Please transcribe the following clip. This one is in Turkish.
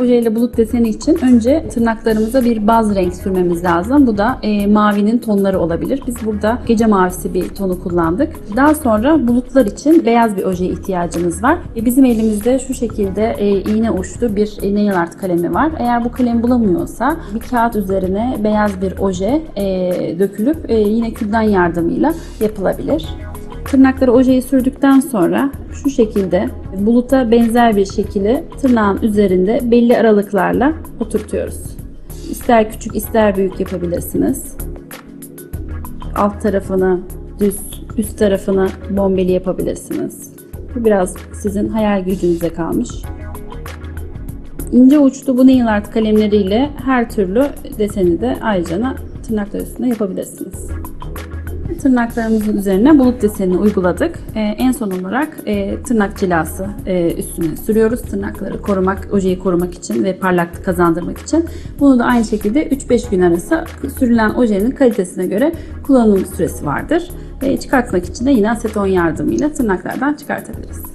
oje ile bulut deseni için önce tırnaklarımıza bir baz renk sürmemiz lazım. Bu da e, mavinin tonları olabilir. Biz burada gece mavisi bir tonu kullandık. Daha sonra bulutlar için beyaz bir ojeye ihtiyacımız var. E, bizim elimizde şu şekilde e, iğne uçlu bir e, nail art kalemi var. Eğer bu kalem bulamıyorsa bir kağıt üzerine beyaz bir oje e, dökülüp e, yine külden yardımıyla yapılabilir. Tırnakları ojeyi sürdükten sonra şu şekilde buluta benzer bir şekilde tırnağın üzerinde belli aralıklarla oturtuyoruz. İster küçük ister büyük yapabilirsiniz. Alt tarafını düz, üst tarafını bombeli yapabilirsiniz. Bu biraz sizin hayal gücünüze kalmış. İnce uçlu bu nail art kalemleriyle her türlü deseni de ayrıca tırnaklar üstünde yapabilirsiniz. Tırnaklarımızın üzerine bulut desenini uyguladık. Ee, en son olarak e, tırnak cilası e, üstüne sürüyoruz. Tırnakları korumak, ojeyi korumak için ve parlaklık kazandırmak için. Bunu da aynı şekilde 3-5 gün arası sürülen ojenin kalitesine göre kullanım süresi vardır. E, çıkartmak için de yine aseton yardımıyla tırnaklardan çıkartabiliriz.